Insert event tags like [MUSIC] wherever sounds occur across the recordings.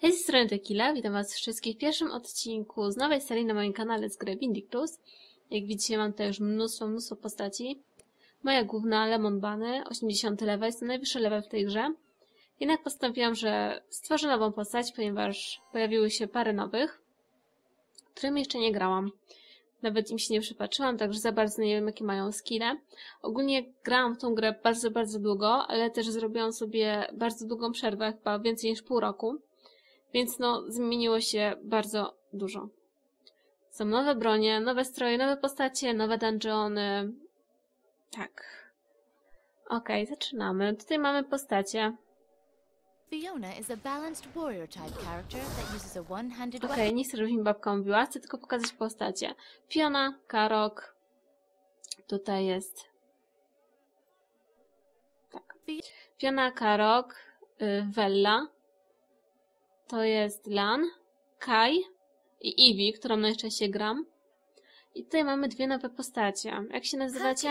Hej, z strony Tequila, witam was wszystkich w pierwszym odcinku z nowej serii na moim kanale z gry Vindictus. Jak widzicie mam tutaj już mnóstwo, mnóstwo postaci. Moja główna Lemon Bunny, 80 level, jest to najwyższy level w tej grze. Jednak postanowiłam, że stworzę nową postać, ponieważ pojawiły się parę nowych, którymi jeszcze nie grałam. Nawet im się nie przypatrzyłam, także za bardzo nie wiem, jakie mają skille. Ogólnie grałam w tą grę bardzo, bardzo długo, ale też zrobiłam sobie bardzo długą przerwę, chyba więcej niż pół roku. Więc no, zmieniło się bardzo dużo. Są nowe bronie, nowe stroje, nowe postacie, nowe dungeony. Tak. Okej, okay, zaczynamy. Tutaj mamy postacie. Fiona is a balanced warrior type character that uses a one-handed Okej, weapon. nie chcę, żebyś mi babka mówiła, chcę tylko pokazać postacie. Fiona, Karok. Tutaj jest. Tak. Fiona, Karok, y, Vella. To jest Lan, Kai i Ivy, którą najczęściej gram. I tutaj mamy dwie nowe postacie. Jak się nazywacie?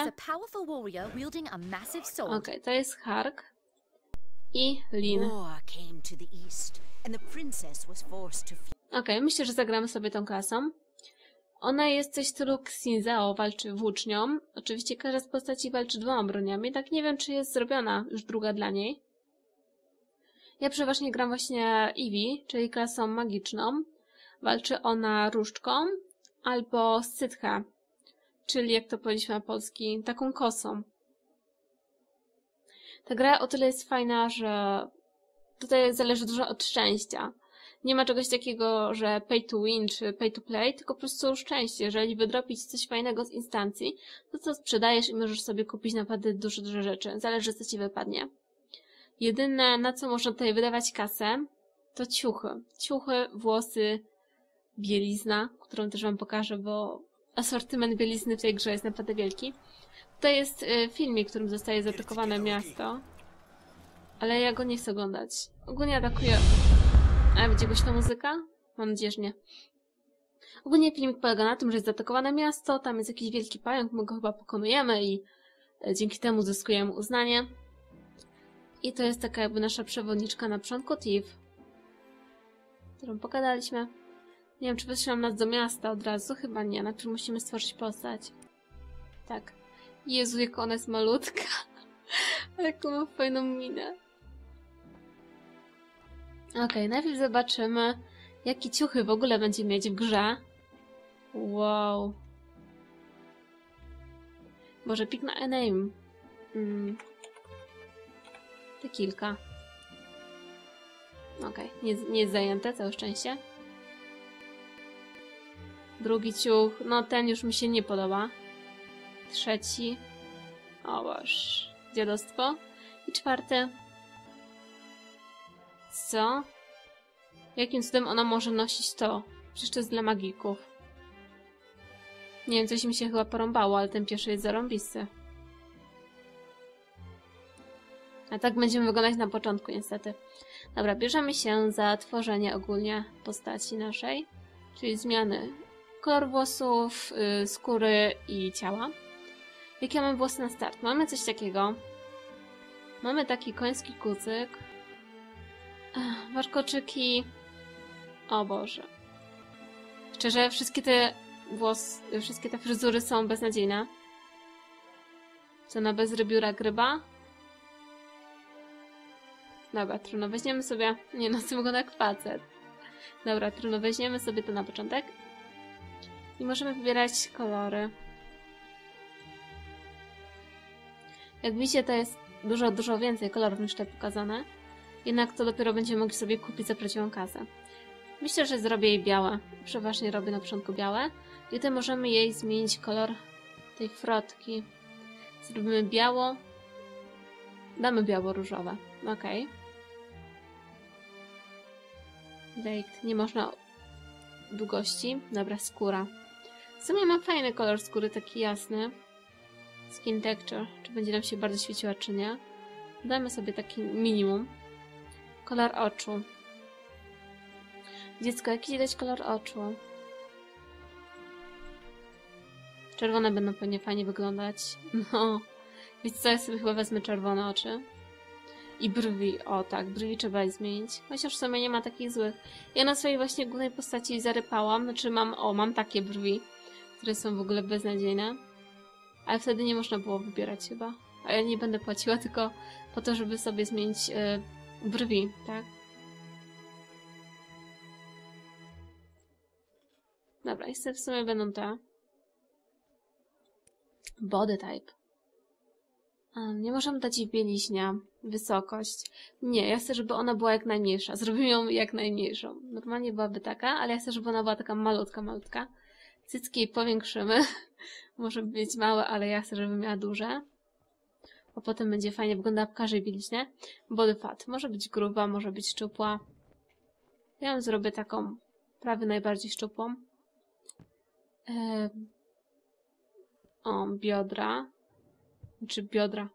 Okej, to jest Hark i Lin. Okej, myślę, że zagramy sobie tą klasą. Ona jest coś w stylu Xinzao, walczy włócznią. Oczywiście każda z postaci walczy dwoma broniami, tak nie wiem, czy jest zrobiona już druga dla niej. Ja przeważnie gram właśnie Eevee, czyli klasą magiczną. Walczy ona różdżką albo sytcha, czyli jak to powiedzieliśmy na polski, taką kosą. Ta gra o tyle jest fajna, że tutaj zależy dużo od szczęścia. Nie ma czegoś takiego, że pay to win czy pay to play, tylko po prostu szczęście. Jeżeli wydropić coś fajnego z instancji, to co sprzedajesz i możesz sobie kupić naprawdę dużo, dużo rzeczy. Zależy co ci wypadnie. Jedyne, na co można tutaj wydawać kasę, to ciuchy. Ciuchy, włosy, bielizna, którą też wam pokażę, bo asortyment bielizny w tej grze jest naprawdę wielki. Tutaj jest y, filmik, w którym zostaje zaatakowane miasto. Ale ja go nie chcę oglądać. Ogólnie atakuje... A będzie głośna muzyka? Mam nadzieję, że nie. Ogólnie filmik polega na tym, że jest zaatakowane miasto, tam jest jakiś wielki pająk, my go chyba pokonujemy i e, dzięki temu zyskujemy uznanie. I to jest taka jakby nasza przewodniczka na początku Tiv, którą pogadaliśmy. Nie wiem, czy wyszłam nas do miasta od razu? Chyba nie, najpierw musimy stworzyć postać. Tak. Jezu, jak ona jest malutka. [LAUGHS] Jaką ma fajną minę. Okej, najpierw zobaczymy, jakie ciuchy w ogóle będzie mieć w grze. Wow. Może pick na name. Mm. Te kilka. Okej, nie, nie jest zajęte, całe szczęście. Drugi ciuch, no ten już mi się nie podoba. Trzeci. O boż, dziadostwo. I czwarty. Co? Jakim cudem ona może nosić to? Przecież to jest dla magików. Nie wiem, coś mi się chyba porąbało, ale ten pierwszy jest zarąbisty. A tak będziemy wyglądać na początku, niestety. Dobra, bierzemy się za tworzenie ogólnie postaci naszej, czyli zmiany kolor włosów, yy, skóry i ciała. Jakie mamy włosy na start? Mamy coś takiego. Mamy taki koński kucyk. Ech, Warkoczyki. O Boże. Szczerze, wszystkie te włos, wszystkie te fryzury są beznadziejne. Co na bezrybiura gryba? Dobra, trudno, weźmiemy sobie... Nie no, to wygląda jak facet. Dobra, trudno, weźmiemy sobie to na początek. I możemy wybierać kolory. Jak widzicie, to jest dużo, dużo więcej kolorów niż te pokazane. Jednak to dopiero będziemy mogli sobie kupić za prawdziwą kasę. Myślę, że zrobię jej białe. Przeważnie robię na początku białe. I tutaj możemy jej zmienić kolor tej frotki. Zrobimy biało. Damy biało-różowe. Okej. Okay. Nie można długości. Dobra, skóra. W sumie ma fajny kolor skóry, taki jasny. Skin texture. Czy będzie nam się bardzo świeciła, czy nie. Damy sobie taki minimum. Kolor oczu. Dziecko, jaki dać kolor oczu? Czerwone będą pewnie fajnie wyglądać. [LAUGHS] No. Wiecie co, ja sobie chyba wezmę czerwone oczy. I brwi, o tak, brwi trzeba zmienić. Chociaż w sumie nie ma takich złych. Ja na swojej właśnie głównej postaci zarypałam, znaczy mam, o, mam takie brwi, które są w ogóle beznadziejne. Ale wtedy nie można było wybierać chyba. A ja nie będę płaciła [LAUGHS] tylko po to, żeby sobie zmienić e, brwi, tak? Dobra, sobie w sumie będą te. Body type. Nie możemy dać jej bieliźnia. Wysokość. Nie, ja chcę, żeby ona była jak najmniejsza. Zrobimy ją jak najmniejszą. Normalnie byłaby taka, ale ja chcę, żeby ona była taka malutka, malutka. Cycki powiększymy. [LAUGHS] Może być małe, ale ja chcę, żeby miała duże. Bo potem będzie fajnie wyglądała w każdej bieliźnie. Body fat. Może być gruba, może być szczupła. Ja ją zrobię taką prawie najbardziej szczupłą. Ehm. O, biodra. Czy biodra.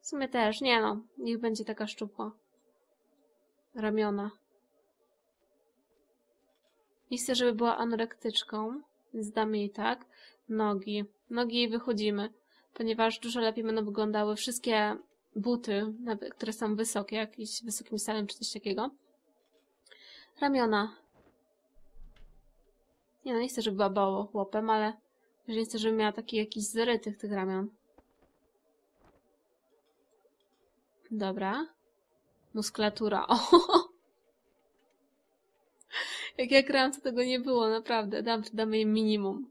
W sumie też, nie no. Niech będzie taka szczupła. Ramiona. Nie chcę, żeby była anorektyczką, więc damy jej tak. Nogi. Nogi jej wychodzimy, ponieważ dużo lepiej będą wyglądały wszystkie buty, które są wysokie, jakieś wysokim salem czy coś takiego. Ramiona. Nie no, nie chcę, żeby była bało chłopem, ale nie chcę, żeby miała taki jakiś zrytych tych ramion. Dobra. Muskulatura. [LAUGHS] O! Jak ja grałam, to tego nie było, naprawdę. Dam, damy jej minimum.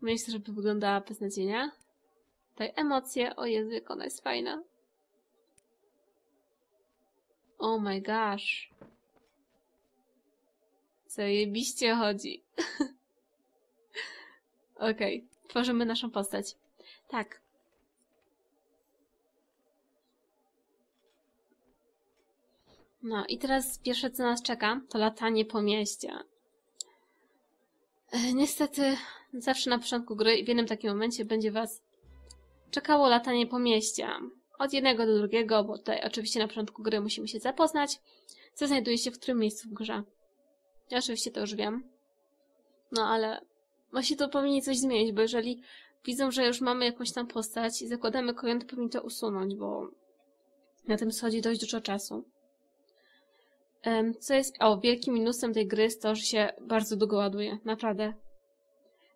Myślę, żeby wyglądała beznadziejnie. Tutaj emocje. O Jezu, jak ona jest fajna. Oh my gosh. Co jej biście chodzi. [LAUGHS] Okej, okay. tworzymy naszą postać. Tak. No i teraz pierwsze co nas czeka, to latanie po mieście. E, niestety zawsze na początku gry i w jednym takim momencie będzie was czekało latanie po mieście. Od jednego do drugiego, bo tutaj oczywiście na początku gry musimy się zapoznać, co znajduje się w którym miejscu w grze. Ja oczywiście to już wiem. No ale właśnie to powinni coś zmienić, bo jeżeli widzą, że już mamy jakąś tam postać i zakładamy kojon, to powinni to usunąć, bo na tym schodzi dość dużo czasu. Co jest, o, wielkim minusem tej gry jest to, że się bardzo długo ładuje. Naprawdę.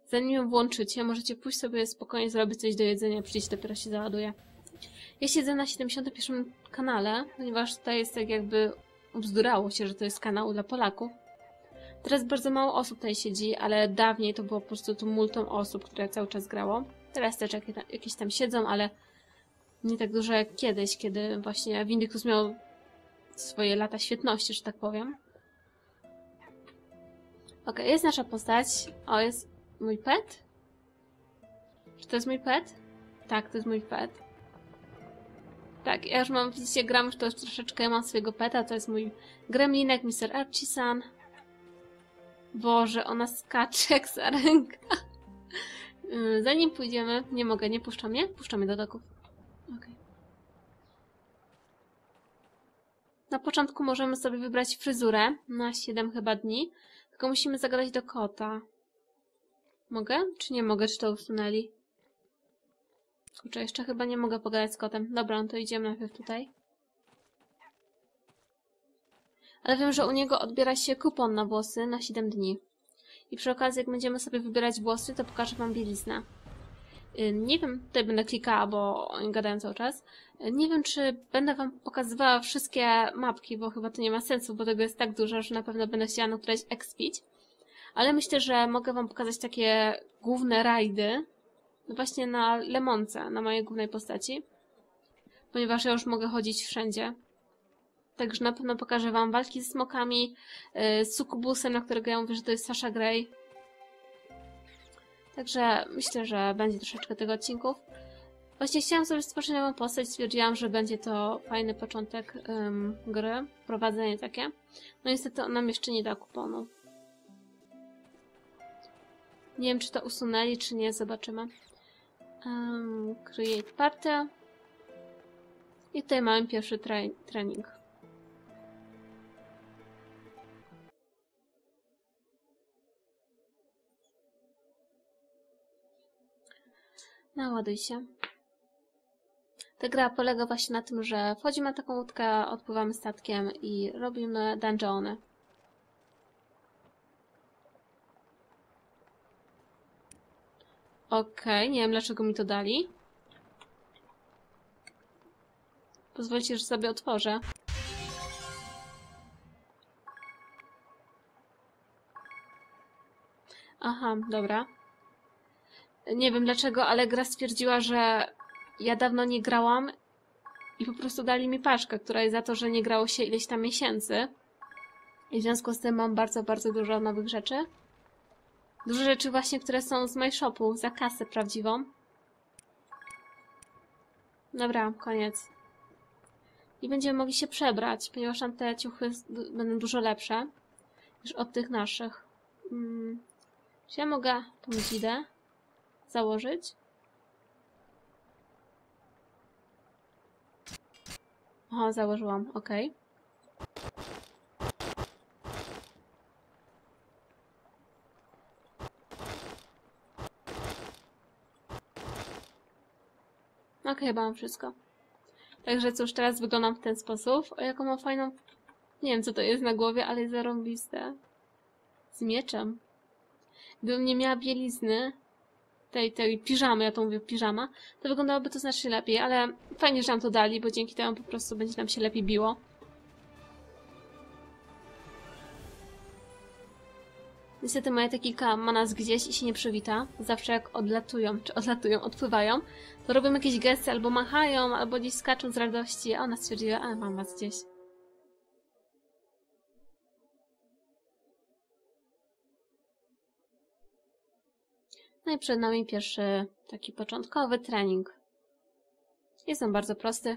Zanim ją włączycie, możecie pójść sobie spokojnie zrobić coś do jedzenia, przecież dopiero się załaduje. Ja siedzę na 71 kanale, ponieważ tutaj jest tak jakby bzdurało się, że to jest kanał dla Polaków. Teraz bardzo mało osób tutaj siedzi, ale dawniej to było po prostu tumultum osób, które cały czas grało. Teraz też jakieś tam siedzą, ale nie tak dużo jak kiedyś, kiedy właśnie Vindictus miał swoje lata świetności, że tak powiem. Ok, jest nasza postać. O, jest mój pet? Czy to jest mój pet? Tak, to jest mój pet. Tak, ja już mam, widzicie, gram już to już troszeczkę, ja mam swojego peta, to jest mój gremlinek, Mr. Archisan. Boże, ona skacze jak sarenka. [LAUGHS] Y, zanim pójdziemy, nie mogę, nie puszczam mnie? Puszczam mnie do doków. Okay. Na początku możemy sobie wybrać fryzurę na 7 chyba dni, tylko musimy zagadać do kota. Mogę? Czy nie mogę? Czy to usunęli? Kurczę, jeszcze chyba nie mogę pogadać z kotem. Dobra, no to idziemy najpierw tutaj. Ale wiem, że u niego odbiera się kupon na włosy na 7 dni. I przy okazji, jak będziemy sobie wybierać włosy, to pokażę wam bieliznę. Nie wiem, tutaj będę klikała, bo oni gadają cały czas. Y, nie wiem, czy będę wam pokazywała wszystkie mapki, bo chyba to nie ma sensu, bo tego jest tak dużo, że na pewno będę chciała na któreś expić. Ale myślę, że mogę wam pokazać takie główne rajdy. No właśnie na Lemonce, na mojej głównej postaci. Ponieważ ja już mogę chodzić wszędzie. Także na pewno pokażę wam walki z smokami, y, z sukubusem, na którego ja mówię, że to jest Sasha Grey. Także myślę, że będzie troszeczkę tego odcinków. Właśnie chciałam sobie stworzyć nową postać, stwierdziłam, że będzie to fajny początek um, gry, prowadzenie takie. No niestety on nam jeszcze nie da kuponu. Nie wiem, czy to usunęli, czy nie, zobaczymy. Um, create party. I tutaj mamy pierwszy tre trening. Naładuj się. Ta gra polega właśnie na tym, że wchodzimy na taką łódkę, odpływamy statkiem i robimy dungeony. Okej, nie wiem dlaczego mi to dali. Pozwólcie, że sobie otworzę. Aha, dobra. Nie wiem dlaczego, ale gra stwierdziła, że ja dawno nie grałam i po prostu dali mi paczkę, która jest za to, że nie grało się ileś tam miesięcy. I w związku z tym mam bardzo, bardzo dużo nowych rzeczy. Dużo rzeczy właśnie, które są z MyShopu, za kasę prawdziwą. Dobra, koniec. I będziemy mogli się przebrać, ponieważ tam te ciuchy będą dużo lepsze niż od tych naszych. Mm. Czy ja mogę tą dzidę założyć? O, założyłam, okej. Okej, chyba mam wszystko. Także cóż, teraz wyglądam w ten sposób. O, jaką mam fajną... Nie wiem, co to jest na głowie, ale jest zarąbiste. Z mieczem. Gdybym nie miała bielizny, tej, tej piżamy, ja to mówię piżama, to wyglądałoby to znacznie lepiej, ale fajnie, że nam to dali, bo dzięki temu po prostu będzie nam się lepiej biło. Niestety moje te kilka ma nas gdzieś i się nie przywita. Zawsze jak odlatują, czy odlatują, odpływają, to robią jakieś gesty, albo machają, albo gdzieś skaczą z radości, a ona stwierdziła, a mam was gdzieś. No i przed nami pierwszy taki początkowy trening. Jest on bardzo prosty.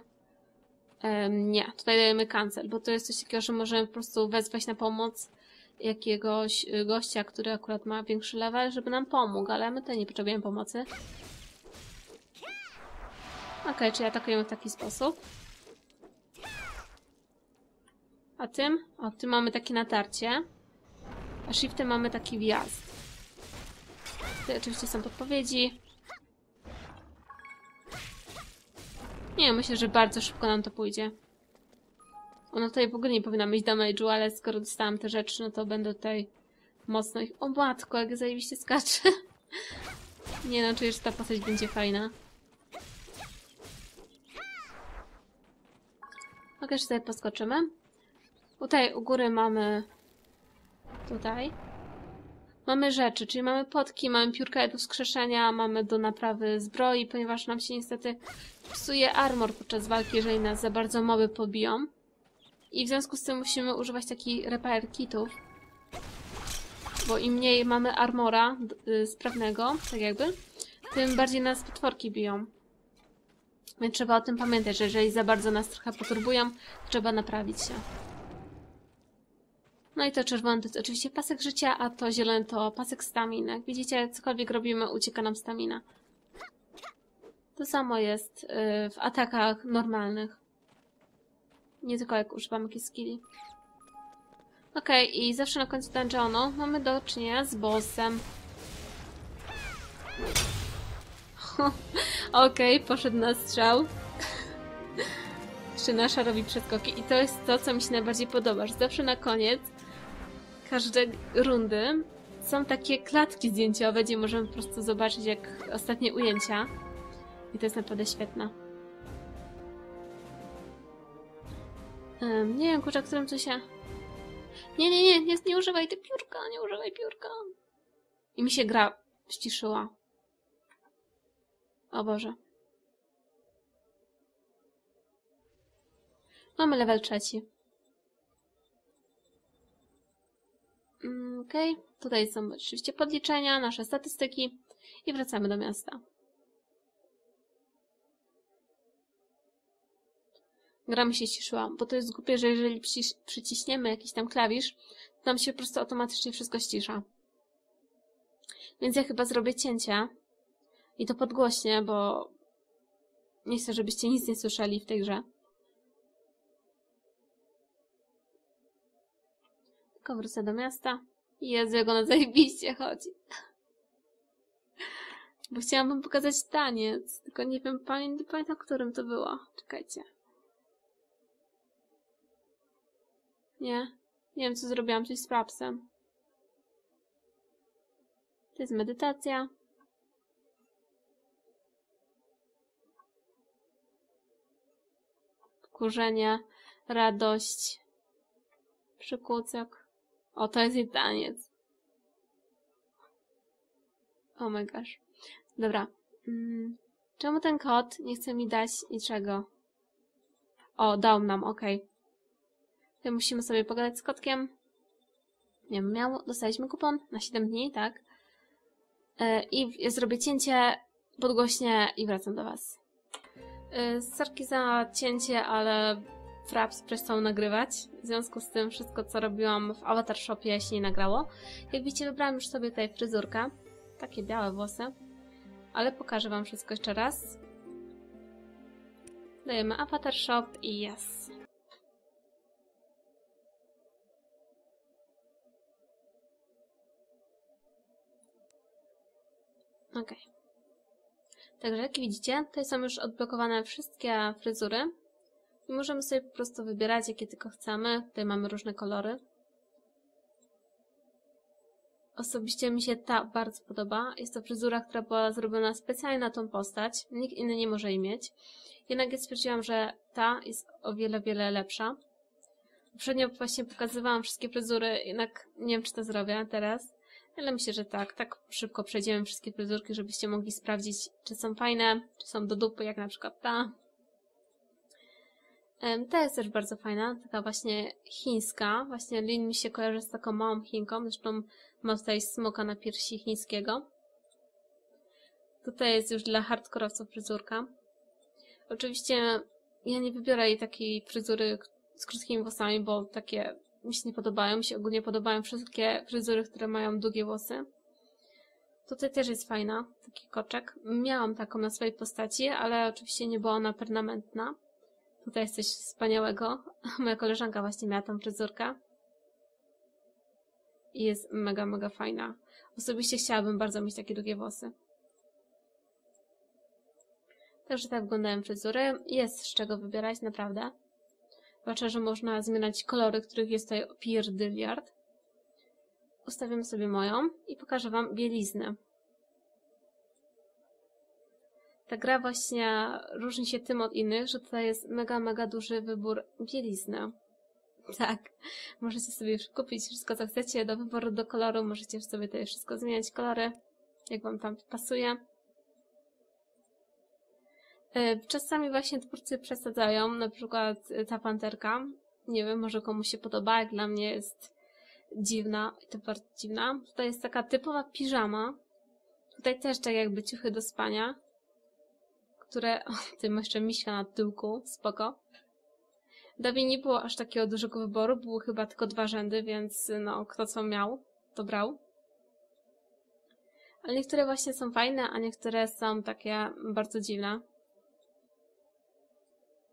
Em, nie, tutaj dajemy cancel, bo to jest coś takiego, że możemy po prostu wezwać na pomoc jakiegoś y, gościa, który akurat ma większy level, żeby nam pomógł, ale my tutaj nie potrzebujemy pomocy. Okej, czyli atakujemy w taki sposób. A tym? O, tym mamy takie natarcie. A shiftem mamy taki wjazd. Tutaj oczywiście są podpowiedzi. Nie, myślę, że bardzo szybko nam to pójdzie. Ona tutaj w ogóle nie powinna mieć damage'u, ale skoro dostałam te rzeczy, no to będę tutaj mocno ich... O matko, jak zajebiście skacze. [LAUGHS] nie no, czuję, że ta postać będzie fajna. Mogę jeszcze sobie poskoczymy. Tutaj u góry mamy... Tutaj. Mamy rzeczy, czyli mamy potki, mamy piórka do skrzeszenia, mamy do naprawy zbroi, ponieważ nam się niestety psuje armor podczas walki, jeżeli nas za bardzo moby pobiją. I w związku z tym musimy używać takich repair kitów. Bo im mniej mamy armora y, sprawnego, tak jakby, tym bardziej nas potworki biją. Więc trzeba o tym pamiętać, że jeżeli za bardzo nas trochę poturbują, trzeba naprawić się. No i to czerwone to jest oczywiście pasek życia, a to zielone to pasek staminy. Jak widzicie, cokolwiek robimy, ucieka nam stamina. To samo jest y, w atakach normalnych. Nie tylko jak używam jakichś skilli. Okej, i zawsze na końcu dungeonu mamy do czynienia z bossem. [LAUGHS] Okej, poszedł na strzał. [LAUGHS] Jeszcze nasza robi przeskoki. I to jest to, co mi się najbardziej podoba, że zawsze na koniec każdej rundy są takie klatki zdjęciowe, gdzie możemy po prostu zobaczyć jak ostatnie ujęcia. I to jest naprawdę świetne. Um, nie wiem, kurczę, którym co się... Nie, nie, nie, nie, nie używaj ty piórka, nie używaj piórka. I mi się gra ściszyła. O Boże. Mamy level trzeci. Mm, okay. tutaj są oczywiście podliczenia, nasze statystyki i wracamy do miasta. Gra mi się ściszyła, bo to jest głupie, że jeżeli przyciśniemy jakiś tam klawisz, to nam się po prostu automatycznie wszystko ścisza. Więc ja chyba zrobię cięcie i to podgłośnie, bo nie chcę, żebyście nic nie słyszeli w tej grze. Tylko wrócę do miasta. Jezu, jak ona zajebiście chodzi. Bo chciałam wam pokazać taniec, tylko nie wiem, pamię- nie pamiętam, którym to było. Czekajcie. Nie. Nie wiem, co zrobiłam, coś z prapsem. To jest medytacja. Wkurzenie, radość, przykucek. O, to jest jej taniec. Oh my gosh. Dobra. Mm. Czemu ten kot nie chce mi dać niczego? O, dał nam, okej. To musimy sobie pogadać z kotkiem. Nie wiem, miał, dostaliśmy kupon na 7 dni, tak? E, I zrobię cięcie podgłośnie i wracam do Was. E, Sorki za cięcie, ale Fraps przestał nagrywać. W związku z tym wszystko, co robiłam w Avatar Shopie się nie nagrało. Jak widzicie, wybrałam już sobie tutaj fryzurkę. Takie białe włosy. Ale pokażę Wam wszystko jeszcze raz. Dajemy Avatar Shop i yes. Ok. Także jak widzicie, tutaj są już odblokowane wszystkie fryzury. I możemy sobie po prostu wybierać, jakie tylko chcemy. Tutaj mamy różne kolory. Osobiście mi się ta bardzo podoba. Jest to fryzura, która była zrobiona specjalnie na tą postać. Nikt inny nie może jej mieć. Jednak ja stwierdziłam, że ta jest o wiele, wiele lepsza. Poprzednio właśnie pokazywałam wszystkie fryzury, jednak nie wiem, czy to zrobię teraz. Ale myślę, że tak. Tak szybko przejdziemy wszystkie fryzurki, żebyście mogli sprawdzić, czy są fajne, czy są do dupy, jak na przykład ta. Ta jest też bardzo fajna, taka właśnie chińska. Właśnie Lin mi się kojarzy z taką małą Chinką, zresztą ma tutaj smoka na piersi chińskiego. Tutaj jest już dla hardkorowców fryzurka. Oczywiście ja nie wybiorę jej takiej fryzury z krótkimi włosami, bo takie mi się nie podobają. Mi się ogólnie podobają wszystkie fryzury, które mają długie włosy. Tutaj też jest fajna, taki koczek. Miałam taką na swojej postaci, ale oczywiście nie była ona permanentna. Tutaj jest coś wspaniałego. [LAUGHS] Moja koleżanka właśnie miała tą fryzurkę. I jest mega, mega fajna. Osobiście chciałabym bardzo mieć takie długie włosy. Także tak wyglądają fryzury. Jest z czego wybierać, naprawdę. Zobaczę, że można zmieniać kolory, których jest tutaj pierdyliard. Ustawimy sobie moją i pokażę Wam bieliznę. Ta gra właśnie różni się tym od innych, że tutaj jest mega, mega duży wybór bielizny. [LAUGHS] Tak, możecie sobie już kupić wszystko, co chcecie do wyboru, do koloru. Możecie sobie tutaj wszystko zmieniać kolory, jak Wam tam pasuje. E, Czasami właśnie twórcy przesadzają, na przykład e, ta panterka. Nie wiem, może komuś się podoba, jak dla mnie jest dziwna i to bardzo dziwna. Tutaj jest taka typowa piżama. Tutaj też tak jakby ciuchy do spania, które... [LAUGHS] O, ty masz jeszcze miśka na tyłku, spoko. Dawie nie było aż takiego dużego wyboru, były chyba tylko dwa rzędy, więc no, kto co miał, to brał. Ale niektóre właśnie są fajne, a niektóre są takie bardzo dziwne.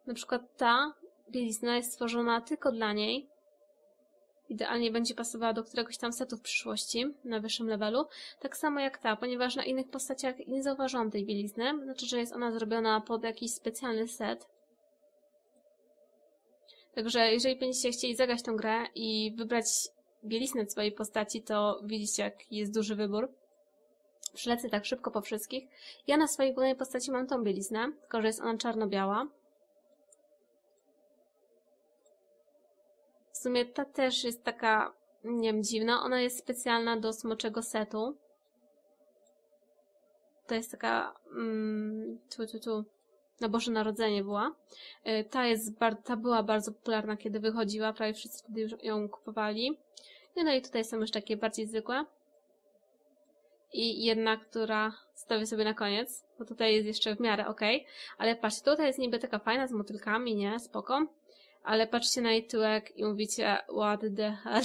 Na przykład ta bielizna jest stworzona tylko dla niej. Idealnie będzie pasowała do któregoś tam setu w przyszłości, na wyższym levelu. Tak samo jak ta, ponieważ na innych postaciach nie zauważyłam tej bielizny. Znaczy, że jest ona zrobiona pod jakiś specjalny set. Także jeżeli będziecie chcieli zagrać tą grę i wybrać bieliznę swojej postaci, to widzicie, jak jest duży wybór. Przylecę tak szybko po wszystkich. Ja na swojej głównej postaci mam tą bieliznę, tylko że jest ona czarno-biała. Sumie ta też jest taka, nie wiem, dziwna. Ona jest specjalna do smoczego setu. To jest taka, mm, tu, tu, tu, na Boże Narodzenie była. Y, Ta jest, ta była bardzo popularna, kiedy wychodziła, prawie wszyscy wtedy ją kupowali. No, no i tutaj są już takie bardziej zwykłe. I jedna, która stawię sobie na koniec, bo tutaj jest jeszcze w miarę ok. Ale patrzcie, tutaj jest niby taka fajna z motylkami, nie? Spoko. Ale patrzcie na jej tyłek i mówicie, what the hell.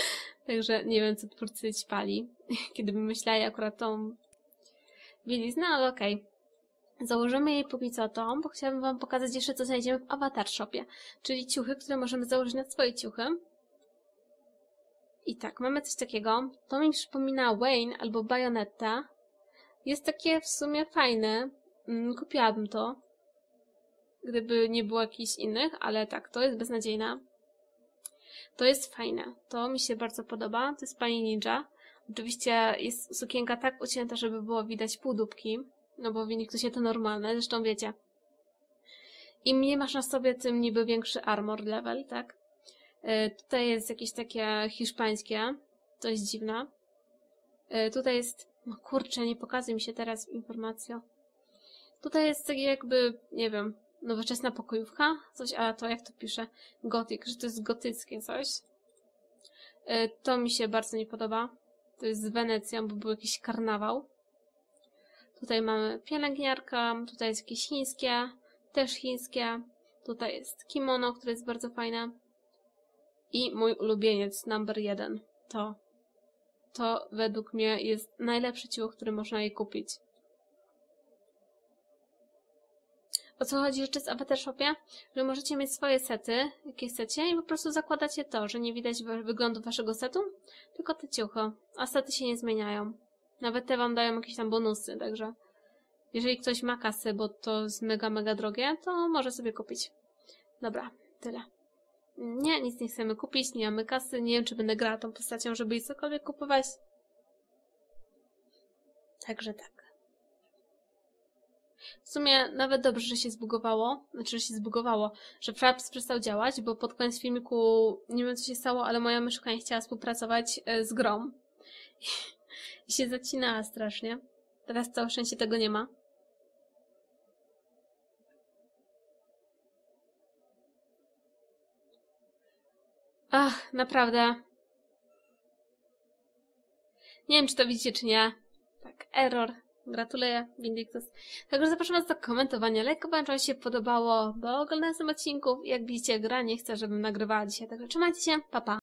[LAUGHS] Także nie wiem, co twórcy ćpali, [LAUGHS] kiedy wymyślali akurat tą bieliznę, ale okej. Założymy jej póki co tą, bo chciałabym wam pokazać jeszcze, co znajdziemy w Avatar Shopie. Czyli ciuchy, które możemy założyć na swoje ciuchy. I tak, mamy coś takiego. To mi przypomina Wayne albo Bayonetta. Jest takie w sumie fajne. Mm, Kupiłabym to. Gdyby nie było jakichś innych, ale tak, to jest beznadziejna. To jest fajne. To mi się bardzo podoba. To jest pani ninja. Oczywiście jest sukienka tak ucięta, żeby było widać półdubki. No bo w niektórych to normalne, zresztą wiecie. Im nie masz na sobie, tym niby większy armor level, tak? E, tutaj jest jakieś takie hiszpańskie. To jest dziwne. E, tutaj jest... No kurczę, nie pokazuje mi się teraz informacja. Tutaj jest takie jakby, nie wiem, nowoczesna pokojówka, coś, a to jak to pisze? Gothic, że to jest gotyckie coś. E, To mi się bardzo nie podoba. To jest z Wenecją, bo był jakiś karnawał. Tutaj mamy pielęgniarkę, tutaj jest jakieś chińskie, też chińskie. Tutaj jest kimono, które jest bardzo fajne. I mój ulubieniec, number jeden, to. To według mnie jest najlepszy ciuch, który można jej kupić. O co chodzi jeszcze z Avatar Shopie? Że możecie mieć swoje sety, jakie chcecie i po prostu zakładacie to, że nie widać wyglądu waszego setu, tylko te ciuchy, a sety się nie zmieniają. Nawet te wam dają jakieś tam bonusy, także jeżeli ktoś ma kasy, bo to jest mega, mega drogie, to może sobie kupić. Dobra, tyle. Nie, nic nie chcemy kupić, nie mamy kasy, nie wiem, czy będę grała tą postacią, żeby jej cokolwiek kupować. Także tak. W sumie nawet dobrze, że się zbugowało, znaczy, że się zbugowało, że Fraps przestał działać, bo pod koniec filmiku, nie wiem co się stało, ale moja myszka nie chciała współpracować e, z grą. [LAUGHS] I się zacinała strasznie. Teraz całe szczęście tego nie ma. Ach, naprawdę. Nie wiem, czy to widzicie, czy nie. Tak, error. Gratuluję, Vindictus. Także zapraszam Was do komentowania, lajkowania, czy się podobało, do oglądania odcinków. Jak widzicie, gra nie chce, żebym nagrywała dzisiaj. Także trzymajcie się, pa pa!